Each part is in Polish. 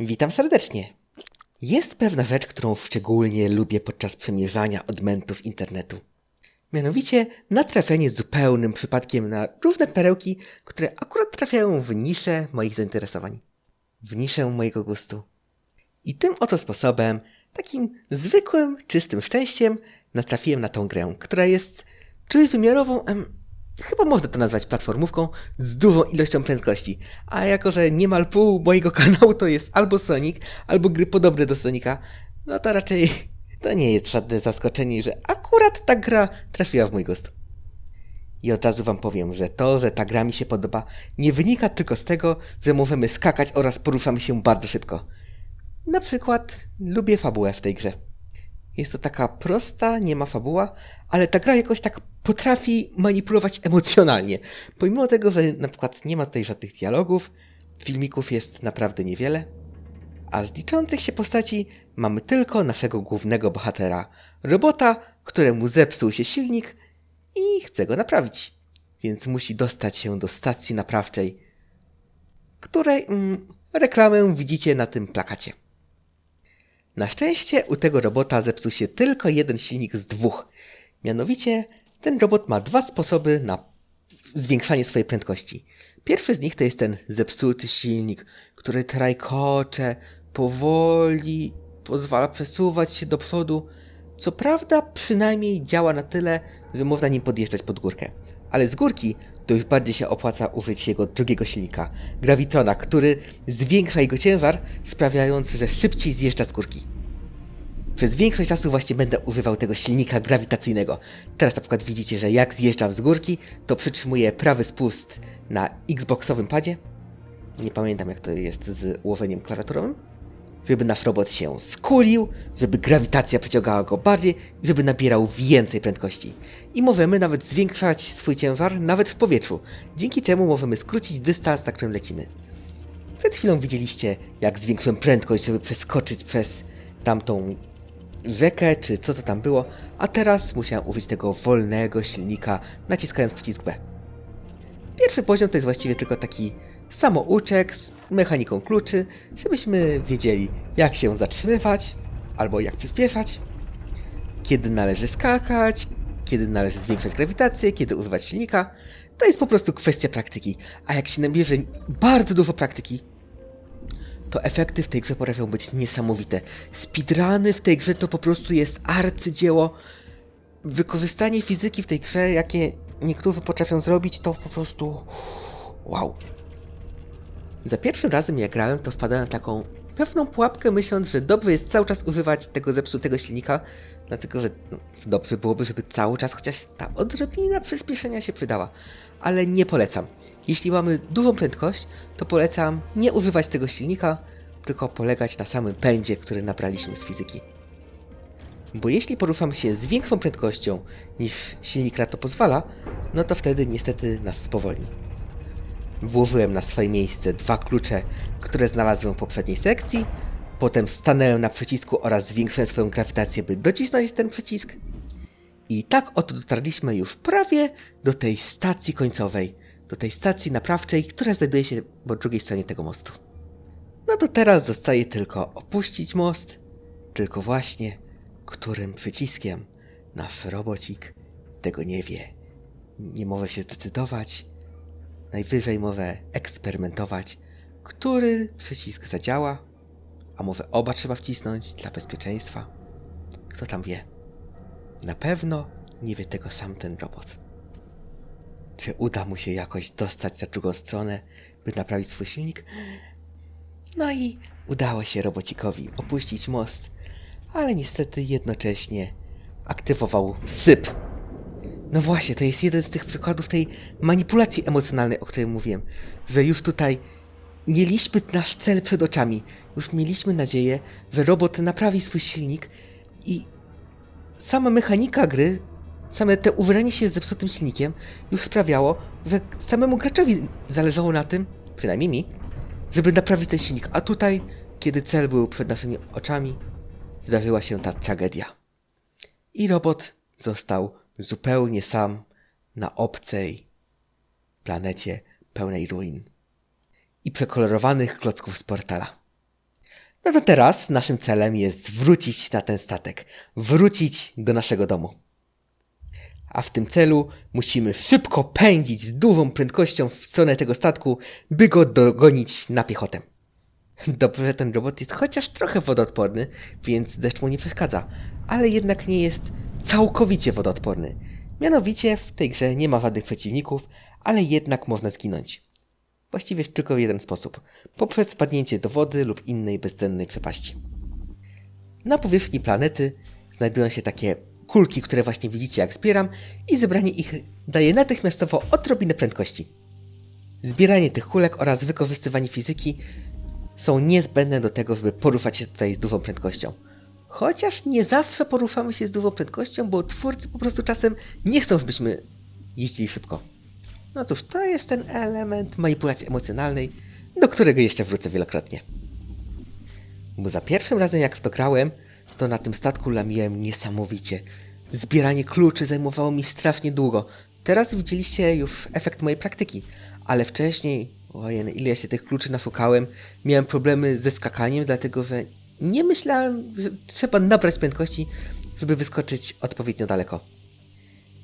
Witam serdecznie. Jest pewna rzecz, którą szczególnie lubię podczas przemierzania odmętów internetu. Mianowicie natrafianie zupełnym przypadkiem na różne perełki, które akurat trafiają w niszę moich zainteresowań. W niszę mojego gustu. I tym oto sposobem, takim zwykłym, czystym szczęściem, natrafiłem na tą grę, która jest trójwymiarową, em, chyba można to nazwać platformówką, z dużą ilością prędkości. A jako, że niemal pół mojego kanału to jest albo Sonic, albo gry podobne do Sonika, no to raczej to nie jest żadne zaskoczenie, że akurat ta gra trafiła w mój gust. I od razu wam powiem, że to, że ta gra mi się podoba, nie wynika tylko z tego, że możemy skakać oraz poruszamy się bardzo szybko. Na przykład lubię fabułę w tej grze. Jest to taka prosta, nie ma fabuła, ale ta gra jakoś tak potrafi manipulować emocjonalnie. Pomimo tego, że na przykład nie ma tutaj żadnych dialogów, filmików jest naprawdę niewiele, a z liczących się postaci mamy tylko naszego głównego bohatera, robota, któremu zepsuł się silnik i chce go naprawić. Więc musi dostać się do stacji naprawczej, której mm, reklamę widzicie na tym plakacie. Na szczęście u tego robota zepsuł się tylko jeden silnik z dwóch. Mianowicie ten robot ma dwa sposoby na zwiększanie swojej prędkości. Pierwszy z nich to jest ten zepsuty silnik, który trajkocze, powoli pozwala przesuwać się do przodu. Co prawda przynajmniej działa na tyle, że można nim podjeżdżać pod górkę. Ale z górki to już bardziej się opłaca użyć jego drugiego silnika, Gravitrona, który zwiększa jego ciężar, sprawiając, że szybciej zjeżdża z górki. Przez większość czasu właśnie będę używał tego silnika grawitacyjnego. Teraz na przykład widzicie, że jak zjeżdżam z górki, to przytrzymuję prawy spust na Xboxowym padzie. Nie pamiętam jak to jest z ułożeniem klawiaturowym. Żeby nasz robot się skulił, żeby grawitacja przyciągała go bardziej, żeby nabierał więcej prędkości. I możemy nawet zwiększać swój ciężar nawet w powietrzu, dzięki czemu możemy skrócić dystans, na którym lecimy. Przed chwilą widzieliście, jak zwiększyłem prędkość, żeby przeskoczyć przez tamtą rzekę, czy co to tam było, a teraz musiałem użyć tego wolnego silnika, naciskając przycisk B. Pierwszy poziom to jest właściwie tylko taki samouczek z mechaniką kluczy, żebyśmy wiedzieli, jak się zatrzymywać, albo jak przyspieszać, kiedy należy skakać, kiedy należy zwiększać grawitację, kiedy używać silnika. To jest po prostu kwestia praktyki. A jak się nabierze bardzo dużo praktyki, to efekty w tej grze potrafią być niesamowite. Speedruny w tej grze to po prostu jest arcydzieło. Wykorzystanie fizyki w tej grze, jakie niektórzy potrafią zrobić, to po prostu wow. Za pierwszym razem jak grałem, to wpadałem w taką pewną pułapkę, myśląc, że dobrze jest cały czas używać tego zepsutego silnika, dlatego że no, dobrze byłoby, żeby cały czas chociaż ta odrobina przyspieszenia się przydała. Ale nie polecam. Jeśli mamy dużą prędkość, to polecam nie używać tego silnika, tylko polegać na samym pędzie, który nabraliśmy z fizyki. Bo jeśli poruszamy się z większą prędkością niż silnik na to pozwala, no to wtedy niestety nas spowolni. Włożyłem na swoje miejsce dwa klucze, które znalazłem w poprzedniej sekcji. Potem stanąłem na przycisku oraz zwiększyłem swoją grawitację, by docisnąć ten przycisk. I tak oto dotarliśmy już prawie do tej stacji końcowej, do tej stacji naprawczej, która znajduje się po drugiej stronie tego mostu. No to teraz zostaje tylko opuścić most, tylko właśnie którym przyciskiem nasz robocik tego nie wie. Nie może się zdecydować, Najwyżej może eksperymentować, który przycisk zadziała, a może oba trzeba wcisnąć dla bezpieczeństwa. Kto tam wie? Na pewno nie wie tego sam ten robot. Czy uda mu się jakoś dostać na drugą stronę, by naprawić swój silnik? No i udało się robocikowi opuścić most, ale niestety jednocześnie aktywował syp no właśnie, to jest jeden z tych przykładów tej manipulacji emocjonalnej, o której mówiłem, że już tutaj mieliśmy nasz cel przed oczami, już mieliśmy nadzieję, że robot naprawi swój silnik i sama mechanika gry, same te uwieranie się z zepsutym silnikiem już sprawiało, że samemu graczowi zależało na tym, przynajmniej mi, żeby naprawić ten silnik, a tutaj, kiedy cel był przed naszymi oczami, zdarzyła się ta tragedia. I robot został zupełnie sam na obcej planecie pełnej ruin i przekolorowanych klocków z portala. No to teraz naszym celem jest wrócić na ten statek, wrócić do naszego domu. A w tym celu musimy szybko pędzić z dużą prędkością w stronę tego statku, by go dogonić na piechotę. Dobrze, że ten robot jest chociaż trochę wodoodporny, więc deszcz mu nie przeszkadza, ale jednak nie jest całkowicie wodoodporny. Mianowicie w tej grze nie ma żadnych przeciwników, ale jednak można zginąć. Właściwie tylko w jeden sposób. Poprzez spadnięcie do wody lub innej bezdennej przepaści. Na powierzchni planety znajdują się takie kulki, które właśnie widzicie jak zbieram i zebranie ich daje natychmiastowo odrobinę prędkości. Zbieranie tych kulek oraz wykorzystywanie fizyki są niezbędne do tego, żeby poruszać się tutaj z dużą prędkością. Chociaż nie zawsze poruszamy się z dużą prędkością, bo twórcy po prostu czasem nie chcą, żebyśmy jeździli szybko. No cóż, to jest ten element manipulacji emocjonalnej, do którego jeszcze wrócę wielokrotnie. Bo za pierwszym razem jak w to grałem, to na tym statku lamiłem niesamowicie. Zbieranie kluczy zajmowało mi strasznie długo. Teraz widzieliście już efekt mojej praktyki, ale wcześniej, ojej, ile ja się tych kluczy naszukałem, miałem problemy ze skakaniem, dlatego że nie myślałem, że trzeba nabrać prędkości, żeby wyskoczyć odpowiednio daleko.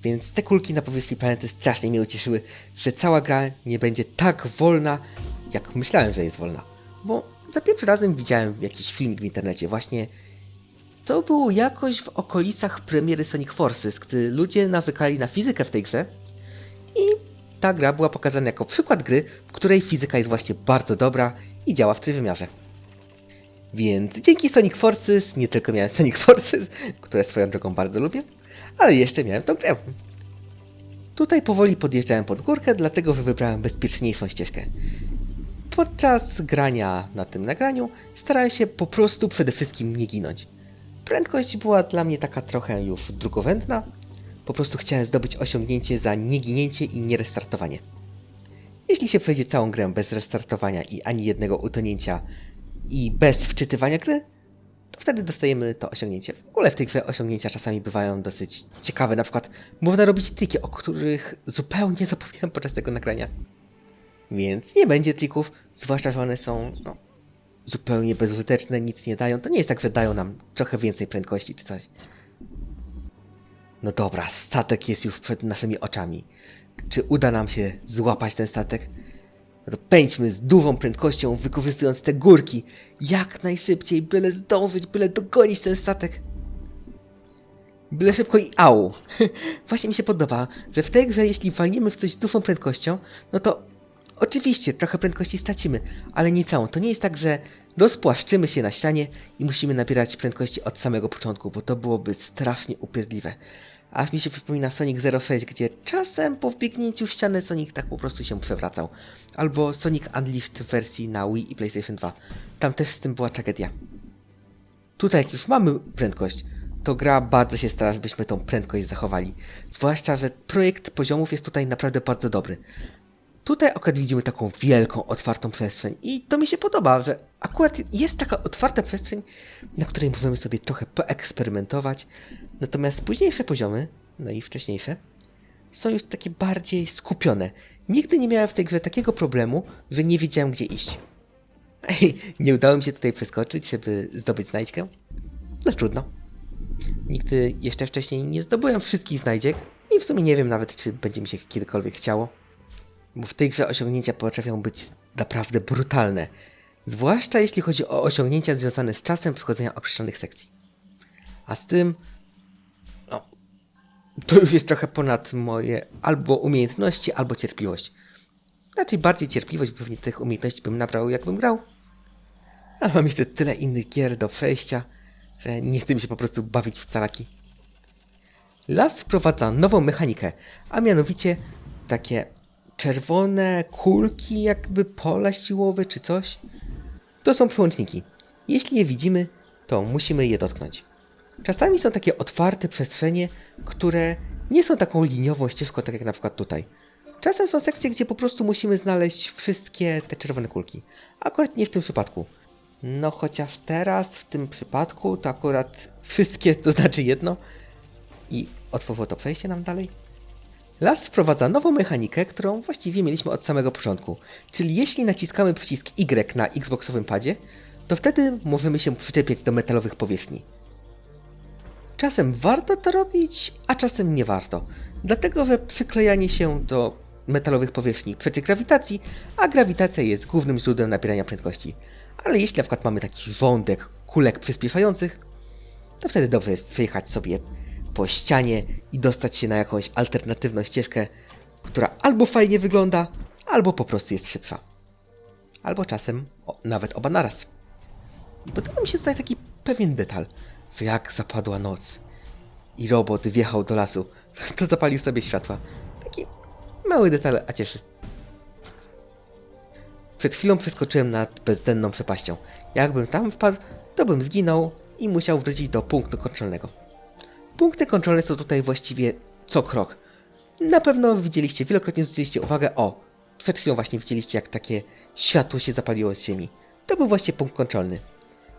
Więc te kulki na powierzchni planety strasznie mnie ucieszyły, że cała gra nie będzie tak wolna, jak myślałem, że jest wolna. Bo za pierwszym razem widziałem jakiś filmik w internecie, właśnie to było jakoś w okolicach premiery Sonic Forces, gdy ludzie nawykali na fizykę w tej grze i ta gra była pokazana jako przykład gry, w której fizyka jest właśnie bardzo dobra i działa w trójwymiarze. Więc dzięki Sonic Forces nie tylko miałem Sonic Forces, które swoją drogą bardzo lubię, ale jeszcze miałem tą grę. Tutaj powoli podjeżdżałem pod górkę, dlatego wybrałem bezpieczniejszą ścieżkę. Podczas grania na tym nagraniu starałem się po prostu przede wszystkim nie ginąć. Prędkość była dla mnie taka trochę już drugowędna. Po prostu chciałem zdobyć osiągnięcie za nieginięcie i nierestartowanie. Jeśli się przejdzie całą grę bez restartowania i ani jednego utonięcia i bez wczytywania gry, to wtedy dostajemy to osiągnięcie. W ogóle w tej grze osiągnięcia czasami bywają dosyć ciekawe. Na przykład można robić triki, o których zupełnie zapomniałem podczas tego nagrania. Więc nie będzie trików, zwłaszcza, że one są no, zupełnie bezużyteczne, nic nie dają. To nie jest tak, że dają nam trochę więcej prędkości czy coś. No dobra, statek jest już przed naszymi oczami. Czy uda nam się złapać ten statek? No pędźmy z dużą prędkością, wykorzystując te górki jak najszybciej, byle zdążyć, byle dogonić ten statek. Byle szybko i au. Właśnie mi się podoba, że w tej grze, jeśli walniemy w coś z dużą prędkością, no to oczywiście trochę prędkości stracimy, ale nie całą. To nie jest tak, że rozpłaszczymy się na ścianie i musimy nabierać prędkości od samego początku, bo to byłoby strasznie upierdliwe. Aż mi się przypomina Sonic 06, gdzie czasem po wbiegnięciu w ścianę Sonic tak po prostu się przewracał. Albo Sonic Unleashed w wersji na Wii i PlayStation 2. Tam też z tym była tragedia. Tutaj jak już mamy prędkość, to gra bardzo się stara, żebyśmy tą prędkość zachowali. Zwłaszcza, że projekt poziomów jest tutaj naprawdę bardzo dobry. Tutaj akurat widzimy taką wielką, otwartą przestrzeń i to mi się podoba, że akurat jest taka otwarta przestrzeń, na której możemy sobie trochę poeksperymentować. Natomiast późniejsze poziomy, no i wcześniejsze, są już takie bardziej skupione. Nigdy nie miałem w tej grze takiego problemu, że nie wiedziałem gdzie iść. Ej, nie udało mi się tutaj przeskoczyć, żeby zdobyć znajdźkę. No trudno. Nigdy jeszcze wcześniej nie zdobyłem wszystkich znajdziek i w sumie nie wiem nawet, czy będzie mi się kiedykolwiek chciało. W tej grze osiągnięcia potrafią być naprawdę brutalne. Zwłaszcza jeśli chodzi o osiągnięcia związane z czasem przechodzenia określonych sekcji. A z tym, no, to już jest trochę ponad moje albo umiejętności, albo cierpliwość. Raczej bardziej cierpliwość, pewnie tych umiejętności bym nabrał, jakbym grał. Ale mam jeszcze tyle innych gier do przejścia, że nie chce mi się po prostu bawić w calaki. Las wprowadza nową mechanikę, a mianowicie takie czerwone kulki, jakby pola siłowe czy coś. To są przełączniki. Jeśli je widzimy, to musimy je dotknąć. Czasami są takie otwarte przestrzenie, które nie są taką liniową ścieżką, tak jak na przykład tutaj. Czasem są sekcje, gdzie po prostu musimy znaleźć wszystkie te czerwone kulki. Akurat nie w tym przypadku. No chociaż teraz w tym przypadku to akurat wszystkie, to znaczy jedno. I otworzyło to przejście nam dalej. Las wprowadza nową mechanikę, którą właściwie mieliśmy od samego początku. Czyli jeśli naciskamy przycisk Y na Xboxowym padzie, to wtedy możemy się przyczepiać do metalowych powierzchni. Czasem warto to robić, a czasem nie warto. Dlatego, że przyklejanie się do metalowych powierzchni przeczy grawitacji, a grawitacja jest głównym źródłem nabierania prędkości. Ale jeśli na przykład mamy taki wątek kulek przyspieszających, to wtedy dobrze jest przejechać sobie po ścianie i dostać się na jakąś alternatywną ścieżkę, która albo fajnie wygląda, albo po prostu jest szybsza. Albo czasem o, nawet oba naraz. I podoba mi się tutaj taki pewien detal, jak zapadła noc i robot wjechał do lasu, to zapalił sobie światła. Taki mały detal, a cieszy. Przed chwilą przeskoczyłem nad bezdenną przepaścią. Jakbym tam wpadł, to bym zginął i musiał wrócić do punktu kontrolnego. Punkty kontrolne są tutaj właściwie co krok. Na pewno widzieliście, wielokrotnie zwróciliście uwagę, o, przed chwilą właśnie widzieliście jak takie światło się zapaliło z ziemi. To był właśnie punkt kontrolny.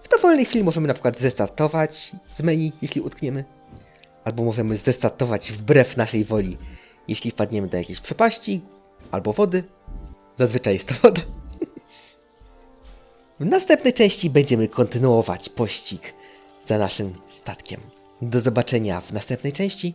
W dowolnej chwili możemy na przykład zestartować z menu, jeśli utkniemy. Albo możemy zestartować wbrew naszej woli, jeśli wpadniemy do jakiejś przepaści albo wody. Zazwyczaj jest to woda. W następnej części będziemy kontynuować pościg za naszym statkiem. Do zobaczenia w następnej części.